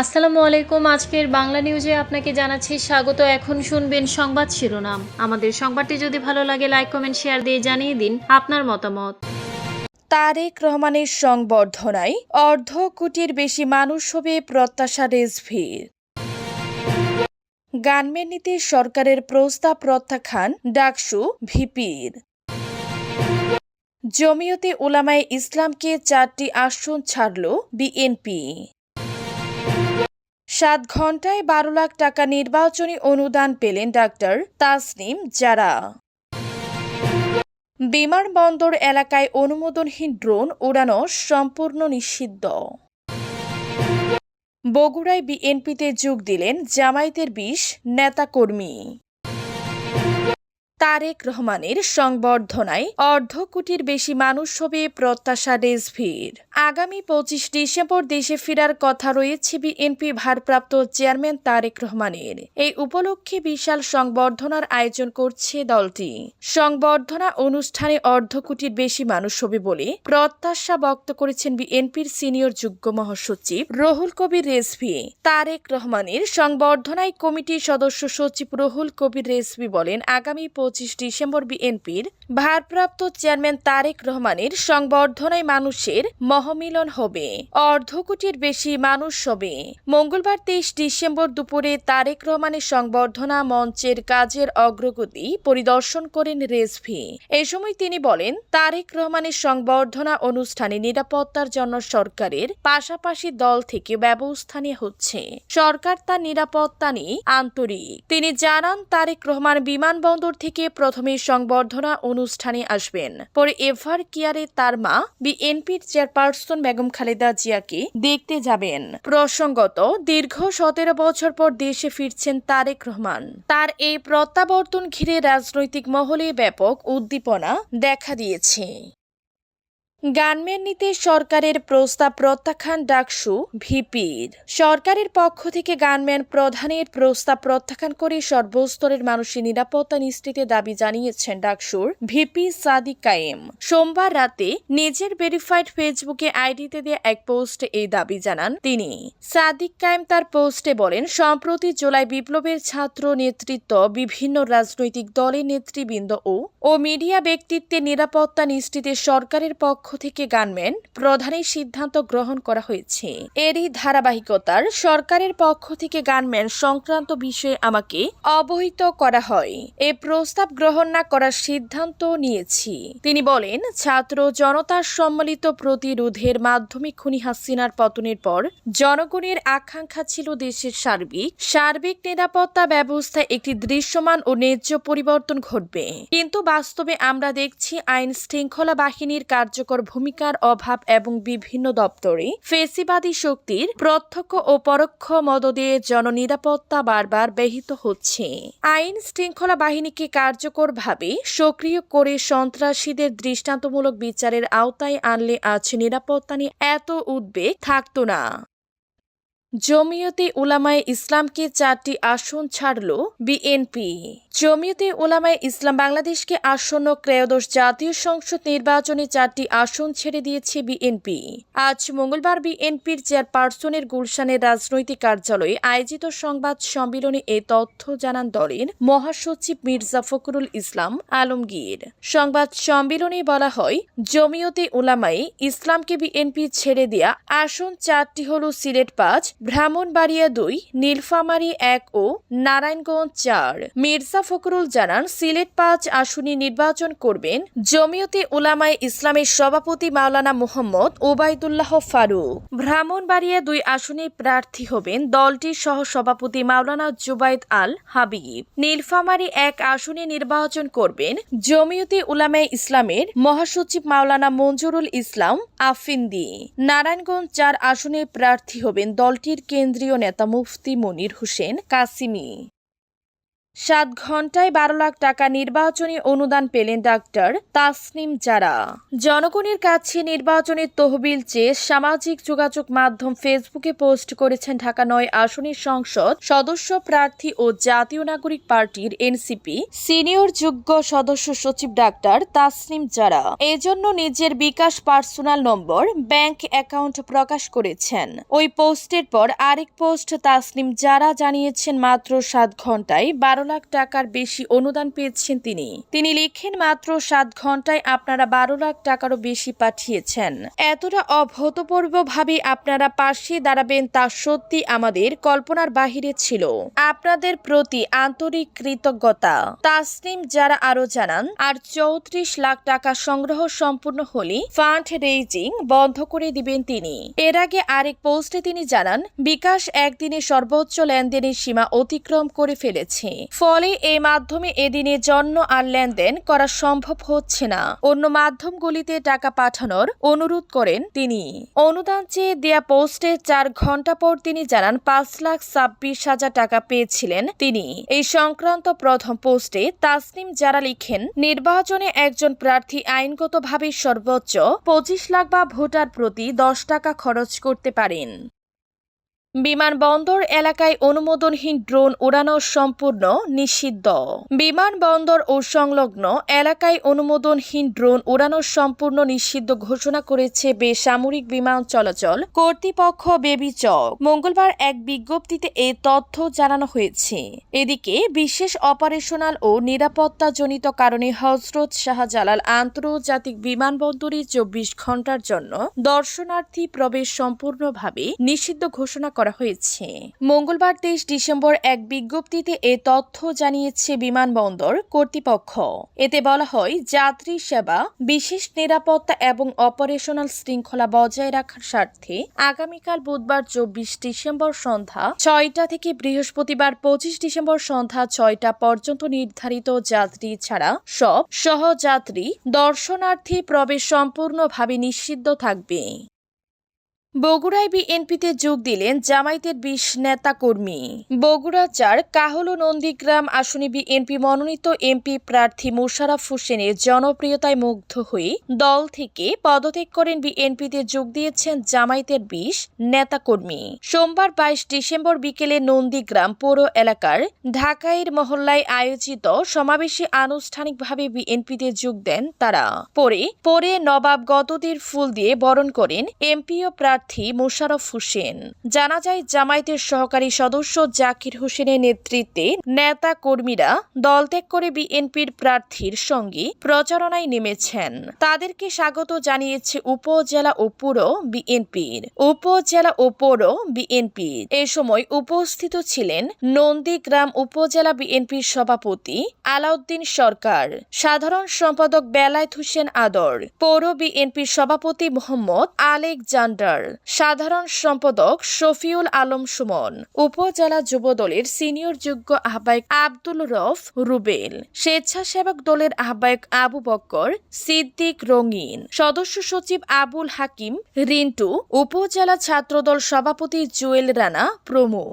আসসালামু আলাইকুম। আজকের বাংলা নিউজে আপনাকে জানাচ্ছি স্বাগত। এখন শুনবেন সংবাদ শিরোনাম। আমাদের সংবাদটি যদি ভালো লাগে লাইক কমেন্ট শেয়ার দিয়ে জানিয়ে দিন আপনার মতামত। তারেক রহমানের সংবর্ধনায় অর্ধ কোটির বেশি মানুষ হবে প্রত্যাশা রেজভির। গানমেন নীতি সরকারের প্রস্তাব প্রত্যাখ্যান ডাকসু ভিপির। জমিয়তে উলামায়ে ইসলামকে চারটি আসন ছাড়ল বিএনপি। সাত ঘন্টায় বারো লাখ টাকা নির্বাচনী অনুদান পেলেন ডাক্তার তাসনিম যারা বিমানবন্দর এলাকায় অনুমোদনহীন ড্রোন উড়ানো সম্পূর্ণ নিষিদ্ধ। বগুড়ায় বিএনপিতে যোগ দিলেন জামায়াতের বিশ নেতাকর্মী। তারেক রহমানের সংবর্ধনায় অর্ধ কোটির বেশি মানুষ হবে প্রত্যাশা রেজভির আগামী পঁচিশ ডিসেম্বর দেশে ফেরার কথা রয়েছে বিএনপি ভারপ্রাপ্ত চেয়ারম্যান তারেক রহমানের। এই উপলক্ষে বিশাল সংবর্ধনার আয়োজন করছে দলটি। সংবর্ধনা অনুষ্ঠানে অর্ধ কোটির বেশি মানুষ হবে বলে প্রত্যাশা ব্যক্ত করেছেন বিএনপির সিনিয়র যুগ্ম মহাসচিব রহুল কবির রেজভি। তারেক রহমানের সংবর্ধনায় কমিটির সদস্য সচিব রহুল কবির রেজভি বলেন, আগামী পঁচিশ ডিসেম্বর বিএনপির ভারপ্রাপ্ত চেয়ারম্যান তারেক রহমানের সংবর্ধনায় মানুষের মহামিলন হবে। অর্ধ কোটির বেশি মানুষ হবে। মঙ্গলবার তেইশ ডিসেম্বর দুপুরে তারেক রহমানের সংবর্ধনা মঞ্চের কাজের অগ্রগতি পরিদর্শন করেন রেজভি। এ সময় তিনি বলেন, তারেক রহমানের সংবর্ধনা অনুষ্ঠানে নিরাপত্তার জন্য সরকারের পাশাপাশি দল থেকে ব্যবস্থা নেওয়া হচ্ছে। সরকার তার নিরাপত্তা নিয়ে আন্তরিক। তিনি জানান, তারেক রহমান বিমানবন্দর থেকে প্রথমে সংবর্ধনা অনুষ্ঠানে আসবেন। পরে এভার কিয়ারে তার মা, বিএনপির চেয়ারপারসন বেগম খালেদা জিয়াকে দেখতে যাবেন। প্রসঙ্গত, দীর্ঘ সতেরো বছর পর দেশে ফিরছেন তারেক রহমান। তার এই প্রত্যাবর্তন ঘিরে রাজনৈতিক মহলে ব্যাপক উদ্দীপনা দেখা দিয়েছে। গানম্যান নিতে সরকারের প্রস্তাব প্রত্যাখ্যান ডাকসু ভিপির। সরকারের পক্ষ থেকে গানম্যান প্রধানের প্রস্তাব প্রত্যাখ্যান করে সর্বস্তরের মানুষের নিরাপত্তা নিশ্চিতে দাবি জানিয়েছেন ডাকসুর ভিপি সাদিক কায়েম। সোমবার রাতে নিজের ভেরিফাইড ফেসবুকে আইডিতে দেয়া এক পোস্টে এই দাবি জানান তিনি। সাদিক কায়েম তার পোস্টে বলেন, সম্প্রতি জুলাই বিপ্লবের ছাত্র নেতৃত্ব বিভিন্ন রাজনৈতিক দলের নেতৃবৃন্দ ও মিডিয়া ব্যক্তিত্বের নিরাপত্তা নিশ্চিতে সরকারের পক্ষ থেকে গানম্যান প্রধানের সিদ্ধান্ত গ্রহণ করা হয়েছে। এরই ধারাবাহিকতার সরকারের পক্ষ থেকে গানম্যান সংক্রান্ত বিষয়ে আমাকে অবহিত করা হয়। এ প্রস্তাব গ্রহণ না করার সিদ্ধান্ত নিয়েছি। তিনি বলেন, ছাত্র জনতার সম্মিলিত প্রতিরোধের মাধ্যমে খুনি হাসিনার পতনের পর জনগণের আকাঙ্ক্ষা ছিল দেশের সার্বিক। সার্বিক নিরাপত্তা ব্যবস্থায় একটি দৃশ্যমান ও ন্যায্য পরিবর্তন ঘটবে। কিন্তু বাস্তবে আমরা দেখছি আইন শৃঙ্খলা বাহিনীর কার্যকর ভূমিকার অভাব এবং বিভিন্ন দপ্তরে ফেসিবাদী শক্তির প্রত্যক্ষ ও পরোক্ষ মদদে জননিরাপত্তা বারবার ব্যহিত হচ্ছে। আইন শৃঙ্খলা বাহিনীকে কার্যকরভাবে সক্রিয় করে সন্ত্রাসীদের দৃষ্টান্তমূলক বিচারের আওতায় আনলে আজ নিরাপত্তা নিয়ে এত উদ্বেগ থাকত না। জমিয়তে উলামায় ইসলামকে চারটি আসন ছাড়ল বিএনপি। জমিয়তে উলামায় ইসলাম বাংলাদেশকে আসন্ন ক্রয়োদশ জাতীয় সংসদ নির্বাচনে চারটি আসন ছেড়ে দিয়েছে বিএনপি। আজ মঙ্গলবার বিএনপির চেয়ারপারসনের গুলশানের রাজনৈতিক কার্যালয়ে আয়োজিত সংবাদ সম্মেলনে এ তথ্য জানান দলের মহাসচিব মির্জা ফখরুল ইসলাম আলমগীর। সংবাদ সম্মেলনে বলা হয়, জমিয়তে উলামায়ে ইসলামকে বিএনপি ছেড়ে দেয়া আসন চারটি হল সিলেট পাঁচ ব্রাহ্মণবাড়িয়া দুই, নীলফামারী এক ও নারায়ণগঞ্জ চার। মির্জা ফখরুল জানান, সিলেট পাঁচ আসনে নির্বাচন করবেন জমিয়তে উলামায় ইসলামের সভাপতি মাওলানা মোহাম্মদ ওবায়দুল্লাহ ফারুক। ব্রাহ্মণবাড়িয়া দুই আসনে প্রার্থী হবেন দলটির সহ সভাপতি মাওলানা জুবাইদ আল হাবিব। নীলফামারী এক আসনে নির্বাচন করবেন জমিয়তে উলামায়ে ইসলামের মহাসচিব মাওলানা মঞ্জুরুল ইসলাম আফিন্দি। নারায়ণগঞ্জ চার আসনে প্রার্থী হবেন কেন্দ্রীয় নেতা মুফতি মনির হোসেন কাসিমি। সাত ঘন্টায় বারো লাখ টাকা নির্বাচনী অনুদান পেলেন ডাক্তার তাসনিম জারা। জনগণের কাছে নির্বাচনের তহবিল চেয়ে সামাজিক যোগাযোগ মাধ্যম ফেসবুকে পোস্ট করেছেন ঢাকা নয় আসনের সংসদ সদস্য প্রার্থী ও জাতীয় নাগরিক পার্টির এনসিপি সিনিয়র যোগ্য সদস্য সচিব ডাক্তার তাসনিম জারা। এজন্য নিজের bKash personal number bank account প্রকাশ করেছেন। ওই পোস্টের পর আরেক পোস্ট তাসনিম যারা জানিয়েছেন, মাত্র সাত ঘন্টায় বারো লাখ টাকার বেশি অনুদান পেয়েছেন তিনি। তিনি লিখেন, মাত্র সাত ঘন্টায় আপনারা বারো লাখ টাকারও বেশি পাঠিয়েছেন। এতটা অভূতপূর্বভাবে আপনারা পাশে দাঁড়াবেন তা সত্যি আমাদের কল্পনার বাহিরে ছিল। আপনাদের প্রতি আন্তরিক কৃতজ্ঞতা। তাসনিম, যারা আরও জানান, আর চৌত্রিশ লাখ টাকা সংগ্রহ সম্পূর্ণ হলে ফান্ড রেইজিং বন্ধ করে দিবেন তিনি। এর আগে আরেক পোস্টে তিনি জানান, বিকাশ একদিনে সর্বোচ্চ লেনদেনের সীমা অতিক্রম করে ফেলেছে। ফলে এই মাধ্যমে এদিনে জন্য আর লেনদেন করা সম্ভব হচ্ছে না। অন্য মাধ্যমগুলিতে টাকা পাঠানোর অনুরোধ করেন তিনি। অনুদান চেয়ে দেয়া পোস্টে চার ঘণ্টা পর তিনি জানান, পাঁচ লাখ ছাব্বিশ হাজার টাকা পেয়েছিলেন তিনি। এই সংক্রান্ত প্রথম পোস্টে তাসনিম যারা লিখেন, নির্বাচনে একজন প্রার্থী আইনগতভাবে সর্বোচ্চ পঁচিশ লাখ বা ভোটার প্রতি দশ টাকা খরচ করতে পারেন। বিমানবন্দর এলাকায় অনুমোদনহীন ড্রোন উড়ানো সম্পূর্ণ নিষিদ্ধ। বিমানবন্দর ও সংলগ্ন এলাকায় অনুমোদনহীন ড্রোন উড়ানো সম্পূর্ণ নিষিদ্ধ ঘোষণা করেছে বেসামরিক বিমান চলাচল কর্তৃপক্ষ বেবিচক। মঙ্গলবার এক বিজ্ঞপ্তিতে এ তথ্য জানানো হয়েছে। এদিকে বিশেষ অপারেশনাল ও নিরাপত্তাজনিত কারণে হজরত শাহজালাল আন্তর্জাতিক বিমানবন্দরে চব্বিশ ঘণ্টার জন্য দর্শনার্থী প্রবেশ সম্পূর্ণভাবে নিষিদ্ধ ঘোষণা করা হয়েছে। মঙ্গলবার তেইশ ডিসেম্বর এক বিজ্ঞপ্তিতে এ তথ্য জানিয়েছে বিমানবন্দর কর্তৃপক্ষ। এতে বলা হয়, যাত্রী সেবা, বিশেষ নিরাপত্তা এবং অপারেশনাল শৃঙ্খলা বজায় রাখার স্বার্থে আগামীকাল বুধবার চব্বিশ ডিসেম্বর সন্ধ্যা ছয়টা থেকে বৃহস্পতিবার পঁচিশ ডিসেম্বর সন্ধ্যা ছয়টা পর্যন্ত নির্ধারিত যাত্রী ছাড়া সব সহযাত্রী দর্শনার্থী প্রবেশ সম্পূর্ণভাবে নিষিদ্ধ থাকবে। বগুড়ায় বিএনপিতে যোগ দিলেন জামায়াতের বিশ নেতা কর্মী। বগুড়া চার কাহল নন্দীগ্রাম আসনে বিএনপি মনোনীত এমপি প্রার্থী মোশাররফ হোসেনের জনপ্রিয়তায় মুগ্ধ হয়ে দল থেকে পদত্যাগ করেন বিএনপিতে যোগ দিয়েছেন জামায়াতের বিশ নেতা কর্মী। সোমবার বাইশ ডিসেম্বর বিকেলে নন্দীগ্রাম পৌর এলাকার ঢাকাইর মহল্লায় আয়োজিত সমাবেশে আনুষ্ঠানিকভাবে বিএনপিতে যোগ দেন তারা। পরে পরে নবাব গতদের ফুল দিয়ে বরণ করেন এমপিও প্রার্থী মোশাররফ হোসেন। জানা যায়, জামায়াতের সহকারী সদস্য জাকির হোসেনের নেতৃত্বে নেতা কর্মীরা দল ত্যাগ করে বিএনপির প্রার্থীর সঙ্গে প্রচারণায় নেমেছেন। তাদেরকে স্বাগত জানিয়েছে উপজেলা ও পুর বিএনপির। উপজেলা ও পৌর বিএনপির। এ সময় উপস্থিত ছিলেন নন্দীগ্রাম উপজেলা বিএনপির সভাপতি আলাউদ্দিন সরকার, সাধারণ সম্পাদক বেলায়েত হোসেন আদর, পৌর বিএনপির সভাপতি মোহাম্মদ আলেকজান্ডার সাধারণ সম্পাদক শফিউল আলম সুমন, উপজেলা যুবদলের সিনিয়র যোগ্য আহ্বায়ক আব্দুল রফ রুবেল, স্বেচ্ছাসেবক দলের আহ্বায়ক আবু বক্কর, সিদ্দিক রঙিন, সদস্য সচিব আবুল হাকিম, রিন্টু, উপজেলা ছাত্রদল সভাপতি জুয়েল রানা প্রমুখ।